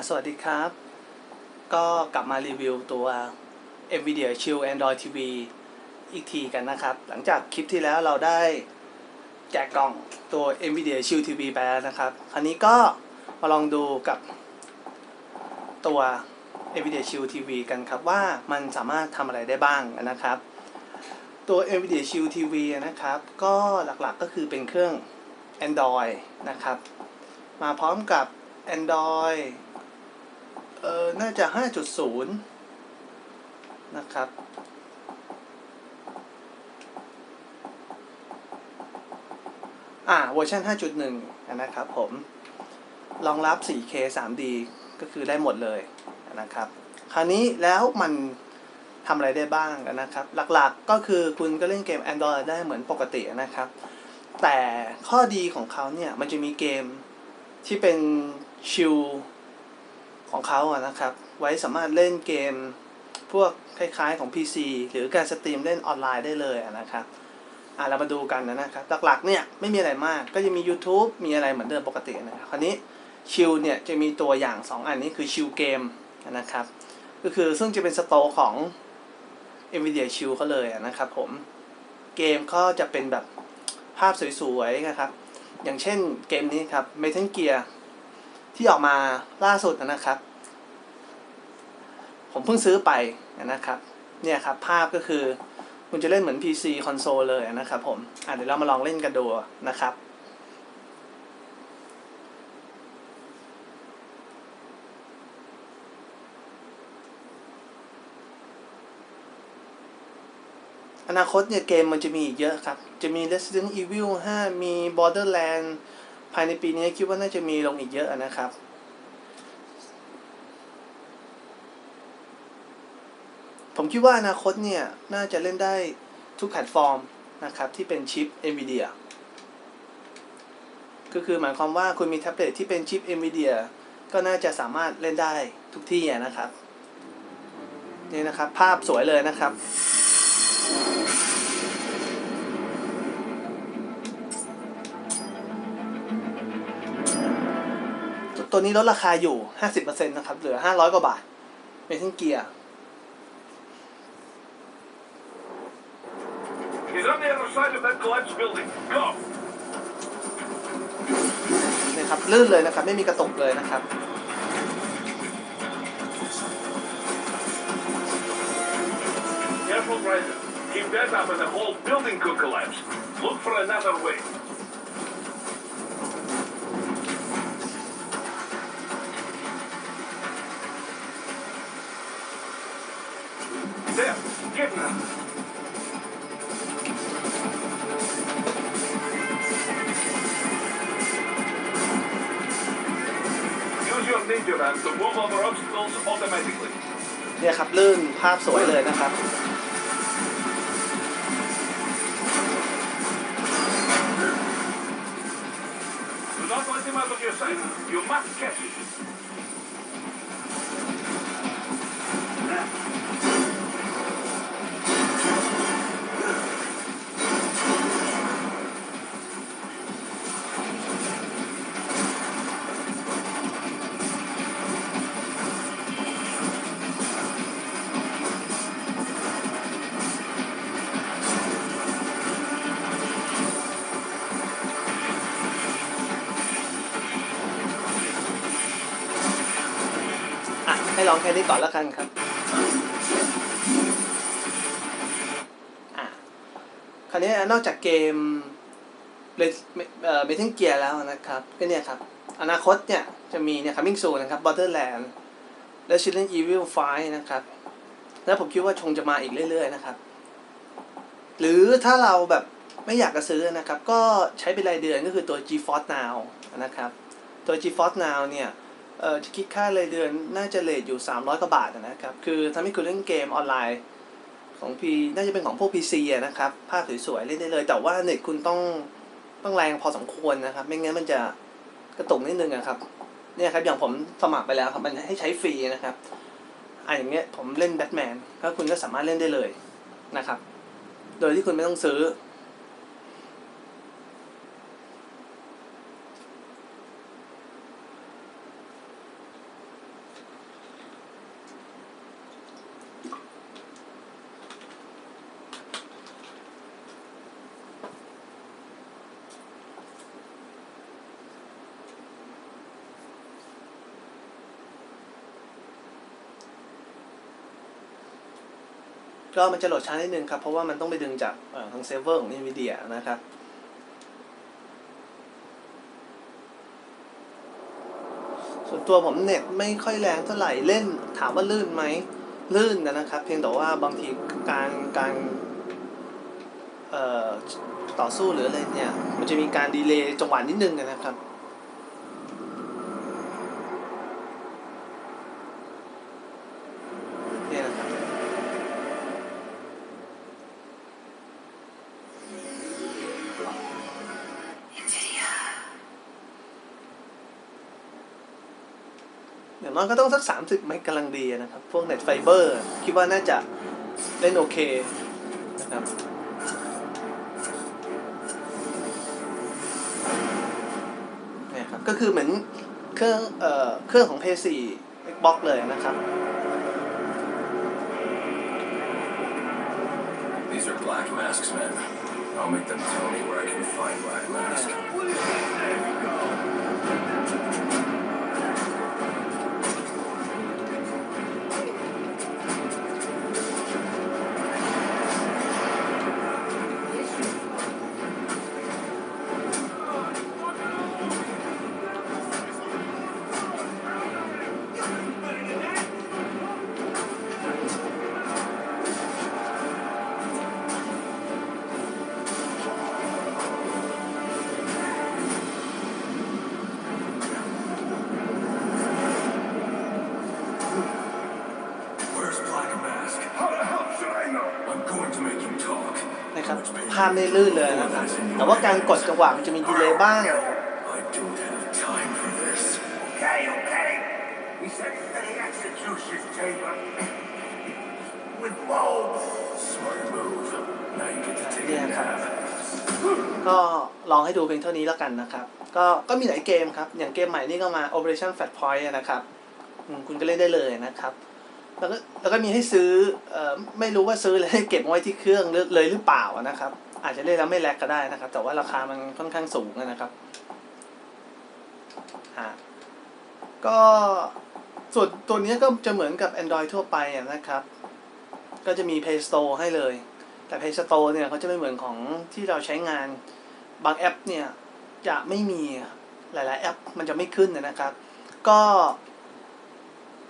สวัสดีครับ ก็กลับมารีวิวตัว NVIDIA Shield Android TV อีกทีกันนะครับ หลังจากคลิปที่แล้วเราได้แจกกล่องตัว NVIDIA Shield TV ไปแล้วนะครับ คราวนี้ก็มาลองดูกับตัว NVIDIA Shield TV กันครับว่ามันสามารถทำอะไรได้บ้างนะครับ ตัว NVIDIA Shield TV นะครับ ก็หลักๆก็คือเป็นเครื่อง Android นะครับ มาพร้อมกับ Android เออน่าจะ 5.0 นะครับ อ่าเวอร์ชัน5.1 นะครับผมรองรับ 4K 3D ก็คือได้หมดเลยนะครับ คราวนี้แล้วมันทำอะไรได้บ้างนะครับ หลักๆก็คือคุณก็เล่นเกม Android ได้เหมือนปกตินะครับ แต่ข้อดีของเขาเนี่ย มันจะมีเกมที่เป็นชิล ของเขาอะนะครับ ไว้สามารถเล่นเกมพวกคล้ายๆของ PC หรือการสตรีมเล่นออนไลน์ได้เลยอะนะครับอะเรามาดูกันนะครับหลักๆเนี่ยไม่มีอะไรมากก็จะมี YouTube มีอะไรเหมือนเดิมปกตินะครับคราวนี้ชิลเนี่ยจะมีตัวอย่าง 2 อันนี้คือชิลเกมนะครับก็คือซึ่งจะเป็นสโตร์ของ NVIDIA Shield เขาเลยอะนะครับผมเกมก็จะเป็นแบบภาพสวยๆนะครับ อย่างเช่นเกมนี้ครับ Metal Gear ที่ออกมาล่าสุดนะครับ ผมเพิ่งซื้อไปนะครับ เนี่ยครับ ภาพก็คือคุณจะเล่นเหมือน PC คอนโซลเลยนะครับผมอะเดี๋ยวเรามาลองเล่นกันดูนะครับ อนาคตเนี่ยเกมมันจะมีอีกเยอะครับ จะมี Resident Evil 5 มี Borderland ภายในปีนี้คิดว่าน่าจะมีลงอีกเยอะนะครับ ผมคิดว่าอนาคตเนี่ย น่าจะเล่นได้ทุกแพลตฟอร์มนะครับ ที่เป็นชิป NVIDIA ก็คือหมายความว่าคุณมีแท็บเล็ตที่เป็นชิป NVIDIA ก็น่าจะสามารถเล่นได้ทุกที่นะครับ นี่นะครับ ภาพสวยเลยนะครับ ตัวนี้ลดราคาอยู่50%นะครับ เหลือ500กว่าบาทเมทัลเกียร์ He's on the other side of that collapsed building. Go! นะครับลื่นเลยนะครับ ไม่มีกระตุกเลยนะครับ Careful, Ryder. Keep that up and the whole building could collapse. Look for another way. เนี่ยครับลื่นภาพสวยเลยนะครับ Do not let him out of your sight. You must catch it. ให้ลองแค่นี้ก่อนแล้วกันครับคราวนี้นอกจากเกมเลเอ่อเมทัลเกียร์แล้วนะครับก็เนี่ยครับ อนาคตเนี่ยจะมีเนี่ย coming soon นะครับ Borderland Resident Evil 5 นะครับ แล้วผมคิดว่าชงจะมาอีกเรื่อย ๆ นะครับ หรือถ้าเราแบบไม่อยากจะซื้อนะครับ ก็ใช้เป็นรายเดือนก็คือตัว GeForce Now นะครับ ตัว GeForce Now เนี่ย เออจะคิดค่ารายเดือนน่าจะเลทอยู่ 300 กว่าบาทนะครับ คือทำให้คุณเล่นเกมออนไลน์ของ P น่าจะเป็นของพวก PC อะนะครับ ภาพสวยๆ เล่นได้เลย แต่ว่าเน็ตคุณต้องต้องแรงพอสมควรนะครับ ไม่งั้นมันจะกระตุกนิดนึงอะครับ เนี่ยครับ อย่างผมสมัครไปแล้วครับ มันให้ใช้ฟรีนะครับอะอย่างเงี้ยผมเล่นแบทแมนก็คุณก็สามารถเล่นได้เลยนะครับ โดยที่คุณไม่ต้องซื้อ ก็มันจะโหลดช้านิดนึงครับ เพราะว่ามันต้องไปดึงจากทางเซิร์ฟเวอร์ของ NVIDIA นะครับส่วนตัวผมเน็ตไม่ค่อยแรงเท่าไหร่เล่น ถามว่าลื่นไหมลื่นนะครับ เพียงแต่ว่าบางทีการการต่อสู้หรืออะไรเนี่ย มันจะมีการดีเลย์จังหวะนิดนึงนะครับ อย่างน้อยก็ต้องสัก 30 ไม่กำลังดีนะครับ พวกเน็ตไฟเบอร์คิดว่าน่าจะเล่นโอเคนะครับเนี่ยครับ ก็คือเหมือนเครื่องเอ่อเครื่องของ PS4 Xbox เลยนะครับ These are black masks, men. I'll make them tell me where I can find black mask. ภาพไม่ลื่นเลยนะครับแต่ว่าการกดจังหวะมันจะมีดีเลย์บ้าง I don't have time for this. Okay, okay. We said for the execution chamber. With bulbs. Smart move. Now you get to take a Yeah. nap. ก็ลองให้ดูเพียงเท่านี้แล้วกันนะครับ ก็ก็มีหลายเกมครับ อย่างเกมใหม่นี่ก็มา Operation Fat Point อะนะครับอืมคุณก็เล่นได้เลยนะครับ แล้วก็แล้วก็มีให้ซื้อเอ่อไม่รู้ว่าซื้อแล้วเก็บไว้ที่เครื่องเลยหรือเปล่านะครับ อาจจะเล่นแล้วไม่แลกก็ได้นะครับ แต่ว่าราคามันค่อนข้างสูงนะครับอ่าก็ส่วนตัวนี้ก็จะเหมือนกับ Android ทั่วไปนะครับ ก็จะมี Play Store ให้เลย แต่ Play Store เนี่ยเขาจะไม่เหมือนของที่เราใช้งานบางแอปเนี่ยจะไม่มีหลาย ๆ แอปมันจะไม่ขึ้นนะครับ ก็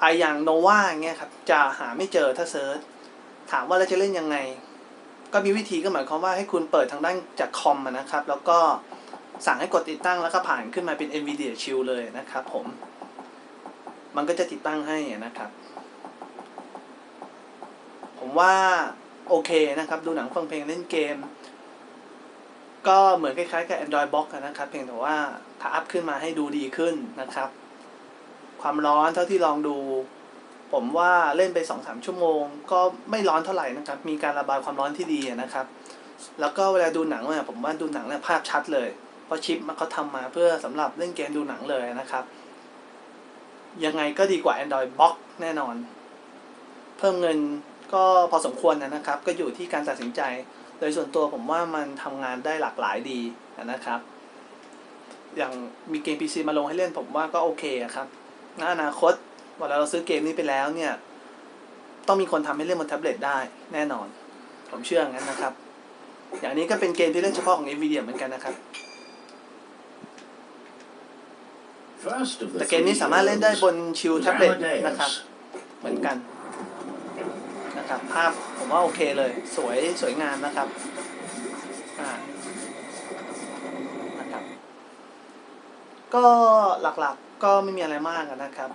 ไออย่างโนวาเงี้ยครับจะหาไม่เจอถ้าเซิร์ชถามว่าเราจะเล่นยังไง ก็มีวิธีก็หมายความว่าให้คุณเปิดทางด้านจากคอมนะครับ แล้วก็สั่งให้กดติดตั้งแล้วก็ผ่านขึ้นมาเป็น NVIDIA Shield เลยนะครับผม มันก็จะติดตั้งให้นะครับ ผมว่าโอเคนะครับ ดูหนังฟังเพลงเล่นเกม ก็เหมือนคล้ายๆกับ Android Box อะนะครับ เพียงแต่ว่าถ้าอัพขึ้นมาให้ดูดีขึ้นนะครับ ความร้อนเท่าที่ลองดู ผมว่าเล่นไป2-3ชั่วโมง ก็ไม่ร้อนเท่าไหร่นะครับ มีการระบายความร้อนที่ดีนะครับ แล้วก็เวลาดูหนังเนี่ยผมว่าดูหนังเนี่ยภาพชัดเลย เพราะชิปมันเขาทำมาเพื่อสำหรับเล่นเกมดูหนังเลยนะครับ ยังไงก็ดีกว่า Android Box แน่นอน เพิ่มเงินก็พอสมควรนะครับ ก็อยู่ที่การตัดสินใจ โดยส่วนตัวผมว่ามันทำงานได้หลากหลายดีนะครับ อย่างมีเกม PC มาลงให้เล่นผมว่าก็โอเคครับ ในอนาคตเวลาเราซื้อเกมนี้ไปแล้วเนี่ย ต้องมีคนทำให้เล่นบนแท็บเล็ตได้แน่นอน ผมเชื่ออย่างนั้นนะครับ อย่างนี้ก็เป็นเกมที่เล่นเฉพาะของ Nvidia เหมือนกันนะครับ First of the แต่เกมนี้สามารถเล่นได้บนชิล three แท็บเล็ต Amadeus. นะครับ เหมือนกันนะครับภาพผมว่าโอเคเลย สวยสวยงามนะครับอ่านะครับ ก็หลักๆ ก็ไม่มีอะไรมากนะครับ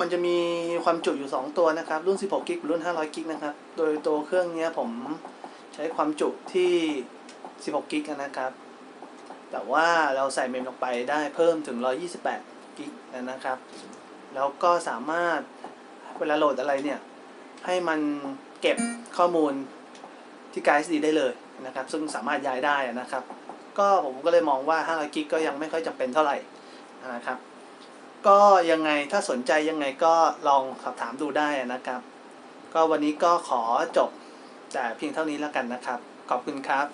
มันจะมีความจุอยู่ 2 ตัวนะครับ รุ่น 16กิกรุ่น 500กิกนะครับ โดยตัวเครื่องนี้ผมใช้ความจุที่ 16กิกนะครับ แต่ว่าเราใส่เมมลงไปได้เพิ่มถึง 128กิกนะครับ แล้วก็สามารถเวลาโหลดอะไรเนี่ย ให้มันเก็บข้อมูลที่ไการ์ด SD ได้เลยนะครับ ซึ่งสามารถย้ายได้นะครับ ก็ผมก็เลยมองว่า500กิกก็ยังไม่ค่อยจำเป็นเท่าไหร่นะครับ ก็ยังไงถ้าสนใจยังไงก็ลองสอบถามดูได้นะครับ ก็วันนี้ก็ขอจบแต่เพียงเท่านี้แล้วกันนะครับ ขอบคุณครับ